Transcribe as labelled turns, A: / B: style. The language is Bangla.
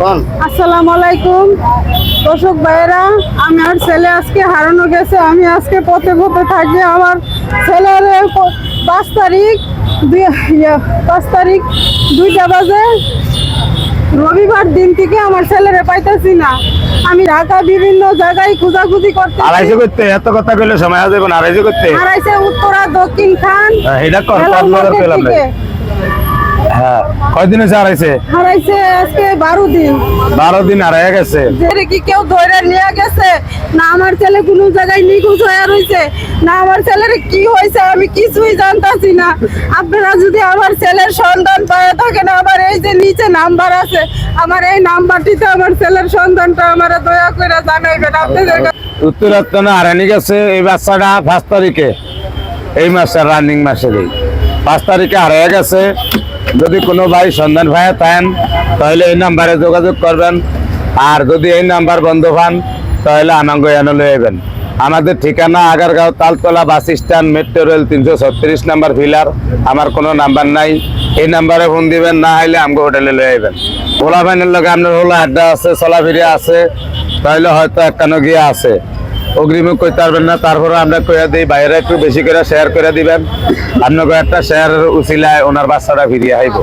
A: কোন
B: আসসালামু আলাইকুম। দর্শক ভাইয়েরা আমার ছেলে আজকে হারানো গেছে। আমি আজকে পথে পথে থাকি। আমার ছেলের পাঁচ তারিখ পাঁচ তারিখ দুইটা বাজে। রবিবার দিন থেকে আমার ছেলেরে পাইতেছি না। আমি ঢাকা বিভিন্ন জায়গায় খোঁজাখুঁজি করতে
A: আড়াইশো করতে এত কথা কইলে সময় আছে কোন আড়াইশো করতে।
B: হারাইছে উত্তরা দক্ষিণ খান
A: হ্যাঁ, এটা কর,
B: মেলা
A: কর, নজর
B: মার্কেট
A: পেলাম না।
B: থেকে।
A: হ্যাঁ কয়দিন হয়েছে আড়াইছে
B: হারাইছে আজকে বারো দিন।
A: বারো দিন আড়াই গেছে।
B: কি কেউ ধরে নিয়ে গেছে? না আমার ছেলে কোনো জায়গায় নিখোঁজ হয়ে রয়েছে না আমার ছেলের কি হয়েছে আমি কিছুই জানতাছি না। আপনারা যদি আমার ছেলের সন্ধান পায় থাকেন আমার এই যে নিচে নাম্বার আছে আমার এই নাম্বারটিতে আমার ছেলের সন্ধানটা আমার দয়া করে জানাইবেন। আপনাদের
A: উত্তরাত্তনে আড়ানি গেছে এই বাচ্চাটা পাঁচ তারিখে। এই মাসের রানিং মাসেরই পাঁচ তারিখে হারিয়ে গেছে। যদি কোনো ভাই সন্ধান ভাই পান, তাহলে এই নাম্বারে যোগাযোগ করবেন। আর যদি এই নাম্বার বন্ধ পান, তাহলে আমাকে এনে লইবেন আমাদের ঠিকানা Agargaon Taltala bus stand, metro rail তিনশো ছত্রিশ নাম্বার ভিলার আমার কোনো নাম্বার নাই। এই নাম্বারে ফোন দিবেন, না হলে আমাকে হোটেলে লয়ে আইবেন ওলা ভাইনের লগে আপনার হলো আড্ডা আছে চলাফিরিয়া আছে, তাহলে হয়তো একখানো গিয়ে আছে। অগ্রিমে কইতে পারবেন না, তারপরে আমরা কইয়া দিই, বাইরে একটু বেশি করে শেয়ার করে দিবেন। আপনাকে একটা শেয়ার উচিলায় ওনার বাচ্চাটা ফিরিয়ে আইব।